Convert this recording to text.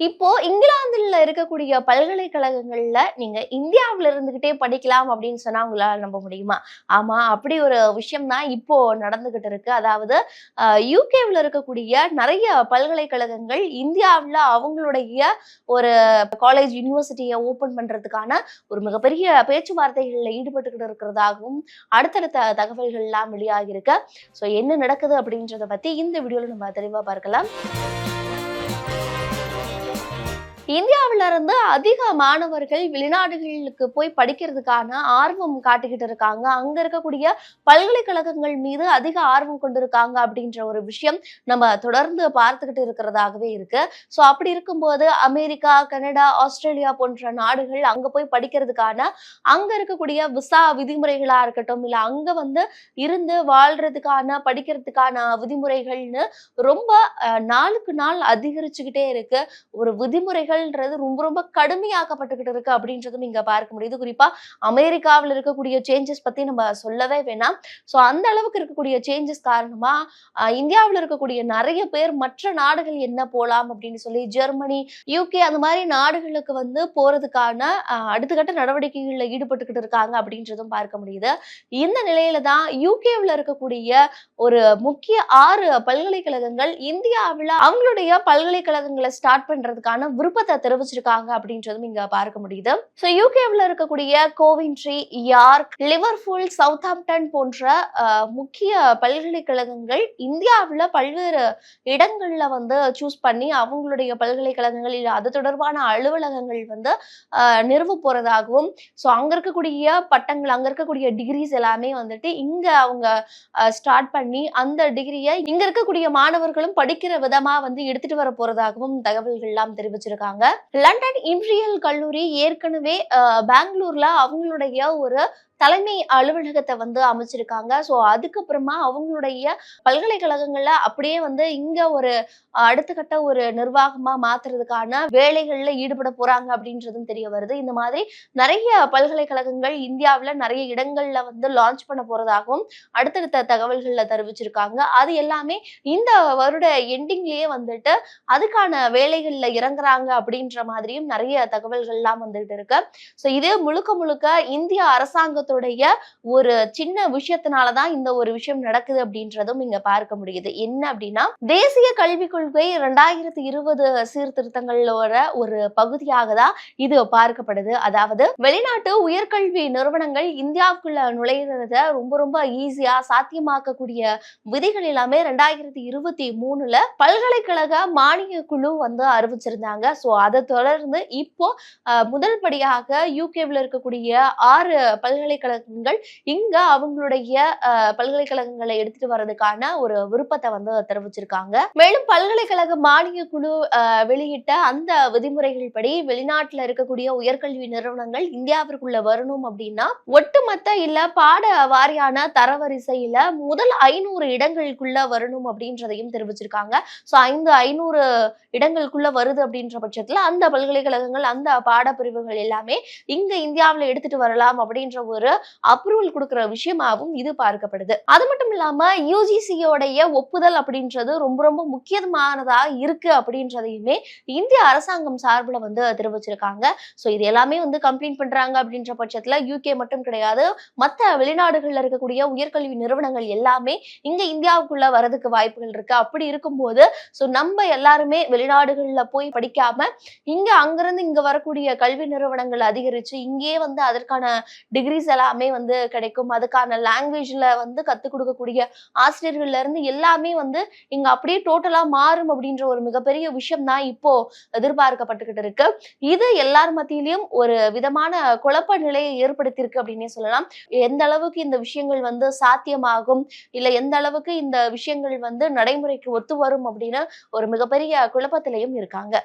இப்போ இங்கிலாந்துல இருக்கக்கூடிய பல்கலைக்கழகங்கள்ல நீங்க இந்தியாவுல இருந்துகிட்டே படிக்கலாம் அப்படின்னு சொன்னா உங்களால நம்ப முடியுமா? ஆமா அப்படி ஒரு விஷயம் தான் இப்போ நடந்துகிட்டு இருக்கு. அதாவது யூகேவில் இருக்கக்கூடிய நிறைய பல்கலைக்கழகங்கள் இந்தியாவில் அவங்களுடைய ஒரு காலேஜ் யூனிவர்சிட்டியை ஓபன் பண்றதுக்கான ஒரு மிகப்பெரிய பேச்சுவார்த்தைகளில் ஈடுபட்டுக்கிட்டு இருக்கிறதாகவும் அடுத்தடுத்த தகவல்கள் எல்லாம் ஸோ என்ன நடக்குது அப்படின்றத பத்தி இந்த வீடியோல நம்ம தெளிவா பார்க்கலாம். இந்தியாவில இருந்து அதிக மாணவர்கள் வெளிநாடுகளுக்கு போய் படிக்கிறதுக்கான ஆர்வம் காட்டிக்கிட்டு இருக்காங்க. அங்க இருக்கக்கூடிய பல்கலைக்கழகங்கள் மீது அதிக ஆர்வம் கொண்டிருக்காங்க அப்படின்ற ஒரு விஷயம் நம்ம தொடர்ந்து பார்த்துக்கிட்டு இருக்கிறதாகவே இருக்கு. ஸோ அப்படி இருக்கும்போது அமெரிக்கா கனடா ஆஸ்திரேலியா போன்ற நாடுகள் அங்க போய் படிக்கிறதுக்கான அங்க இருக்கக்கூடிய விசா விதிமுறைகளா இருக்கட்டும் இல்ல அங்க வந்து இருந்து வாழ்றதுக்கான படிக்கிறதுக்கான விதிமுறைகள்னு ரொம்ப நாளுக்கு நாள் அதிகரிச்சுக்கிட்டே இருக்கு. ஒரு விதிமுறைகள் விதிமுறைகள்ன்றது ரொம்ப ரொம்ப கடுமையாக்கப்பட்டுக்கிட்டு இருக்கு அப்படின்றதும் இங்க பார்க்க முடியுது. குறிப்பா அமெரிக்காவில் இருக்கக்கூடிய சேஞ்சஸ் பத்தி நம்ம சொல்லவே வேணாம். ஸோ அந்த அளவுக்கு இருக்கக்கூடிய சேஞ்சஸ் காரணமா இந்தியாவில் இருக்கக்கூடிய நிறைய பேர் மற்ற நாடுகள் என்ன போலாம் அப்படின்னு சொல்லி ஜெர்மனி யூகே அந்த மாதிரி நாடுகளுக்கு வந்து போறதுக்கான அடுத்த கட்ட நடவடிக்கைகளில் ஈடுபட்டுக்கிட்டு இருக்காங்க அப்படின்றதும் பார்க்க முடியுது. இந்த நிலையில தான் யூகேவில் இருக்கக்கூடிய ஒரு முக்கிய ஆறு பல்கலைக்கழகங்கள் இந்தியாவில் அவங்களுடைய பல்கலைக்கழகங்களை ஸ்டார்ட் பண்றதுக்கான விருப்பத்தை தெரிவிச்சிருக்காங்க அப்படின்றதும் இங்க பார்க்க முடியுது. ஸோ யூகேவில் இருக்கக்கூடிய கோவின்ட்ரி யார்க் லிவர்பூல் சவுத்ஹாம்டன் போன்ற முக்கிய பல்கலைக்கழகங்கள் இந்தியாவில் பல்வேறு இடங்கள்ல வந்து சூஸ் பண்ணி அவங்களுடைய பல்கலைக்கழகங்களில் அது தொடர்பான அலுவலகங்கள் வந்து நிறுவ போறதாகவும் ஸோ அங்க இருக்கக்கூடிய பட்டங்கள் அங்க இருக்கக்கூடிய டிகிரிஸ் எல்லாமே வந்துட்டு இங்க அவங்க ஸ்டார்ட் பண்ணி அந்த டிகிரியை இங்க இருக்கக்கூடிய மாணவர்களும் படிக்கிற விதமா வந்து எடுத்துட்டு வர போறதாகவும் தகவல்கள் எல்லாம் தெரிவிச்சிருக்காங்க. லண்டன் இம்பீரியல் கல்லூரி ஏற்கனவே பெங்களூர்ல அவங்களுடைய ஒரு தலைமை அலுவலகத்தை வந்து அமைச்சிருக்காங்க. ஸோ அதுக்கப்புறமா அவங்களுடைய பல்கலைக்கழகங்கள்ல அப்படியே வந்து இங்க ஒரு அடுத்த கட்ட ஒரு நிர்வாகமா மாத்துறதுக்கான வேலைகள்ல ஈடுபட போறாங்க அப்படின்றதும் தெரிய வருது. இந்த மாதிரி நிறைய பல்கலைக்கழகங்கள் இந்தியாவுல நிறைய இடங்கள்ல வந்து லான்ச் பண்ண போறதாகவும் அடுத்தடுத்த தகவல்கள்ல தெரிவிச்சிருக்காங்க. அது எல்லாமே இந்த வருட எண்டிங்லயே வந்துட்டு அதுக்கான வேலைகள்ல இறங்குறாங்க அப்படின்ற மாதிரியும் நிறைய தகவல்கள்லாம் வந்துட்டு இருக்கு. ஸோ இது முழுக்க முழுக்க இந்திய குடும்பத்துடைய ஒரு சின்ன விஷயத்தினாலதான் இந்த ஒரு விஷயம் நடக்குது அப்படின்றதும் இங்க பார்க்க முடியுது. என்ன அப்படின்னா தேசிய கல்விக் கொள்கை ரெண்டாயிரத்தி இருபது சீர்திருத்தங்களோட ஒரு பகுதியாக தான் இது பார்க்கப்படுது. அதாவது வெளிநாட்டு உயர்கல்வி நிறுவனங்கள் இந்தியாவுக்குள்ள நுழையிறத ரொம்ப ரொம்ப ஈஸியா சாத்தியமாக்கக்கூடிய விதிகள் எல்லாமே ரெண்டாயிரத்தி இருபத்தி மூணுல பல்கலைக்கழக மானிய குழு வந்து அறிவிச்சிருந்தாங்க. ஸோ அதை தொடர்ந்து இப்போ முதல்படியாக முதல் படியாக யூகேவில் இருக்கக்கூடிய ஆறு பல்கலைக்கழகங்கள் இங்க அவங்களுடைய பல்கலைக்கழகங்களை எடுத்துட்டு வர்றதுக்கான ஒரு விருப்பத்தை வந்து தெரிவிச்சிருக்காங்க. மேலும் பல்கலைக்கழக மானிய குழு வெளியிட்ட அந்த விதிமுறைகள் படி வெளிநாட்டுல இருக்கக்கூடிய உயர்கல்வி நிறுவனங்கள் இந்தியாவிற்குள்ள வரணும் அப்படின்னா ஒட்டுமொத்த இல்ல பாட வாரியான தரவரிசையில முதல் ஐநூறு இடங்களுக்குள்ள வரணும் அப்படின்றதையும் தெரிவிச்சிருக்காங்க. ஸோ ஐந்து ஐநூறு இடங்களுக்குள்ள வருது அப்படின்ற பட்சத்துல அந்த பல்கலைக்கழகங்கள் அந்த பாடப்பிரிவுகள் எல்லாமே இங்க இந்தியாவுல எடுத்துட்டு வரலாம் அப்படின்ற ஒரு அப்ரூவல் கொடுக்கிற விஷயமாவும் இது பார்க்கப்படுது. அது மட்டும் இல்லாம யூஜிசியோடைய ஒப்புதல் அப்படின்றது ரொம்ப ரொம்ப முக்கியமானதா இருக்கு அப்படின்றதையுமே இந்திய அரசாங்கம் சார்பில் வந்து தெரிவிச்சிருக்காங்க. ஸோ இது எல்லாமே வந்து கம்ப்ளைண்ட் பண்றாங்க அப்படின்ற பட்சத்துல யூகே மட்டும் கிடையாது. மற்ற வெளிநாடுகள்ல இருக்கக்கூடிய உயர்கல்வி நிறுவனங்கள் எல்லாமே இங்க இந்தியாவுக்குள்ள வரதுக்கு வாய்ப்புகள் இருக்கு. அப்படி இருக்கும்போது ஸோ நம்ம எல்லாருமே வெளிநாடுகள்ல போய் படிக்காம இங்க அங்கிருந்து இங்க வரக்கூடிய கல்வி நிறுவனங்கள் அதிகரிச்சு இங்கேயே வந்து அதற்கான டிகிரிஸ் எல்லாமே வந்து கிடைக்கும். அதுக்கான லாங்குவேஜ்ல வந்து கத்துக் கொடுக்கக்கூடிய ஆசிரியர்கள்ல இருந்து எல்லாமே வந்து இங்க அப்படியே டோட்டலா மாறும் அப்படின்ற ஒரு மிகப்பெரிய விஷயம் தான் இப்போ எதிர்பார்க்கப்பட்டுக்கிட்டு இருக்கு. இது எல்லார் மத்தியிலையும் ஒரு விதமான குழப்ப நிலையை ஏற்படுத்தியிருக்கு அப்படின்னே சொல்லலாம். எந்த அளவுக்கு இந்த விஷயங்கள் வந்து சாத்தியமாகும்? இல்ல எந்த அளவுக்கு இந்த விஷயங்கள் வந்து நடைமுறைக்கு ஒத்து வரும் அப்படின்னு ஒரு மிகப்பெரிய குழப்பத்திலையும் இருக்காங்க.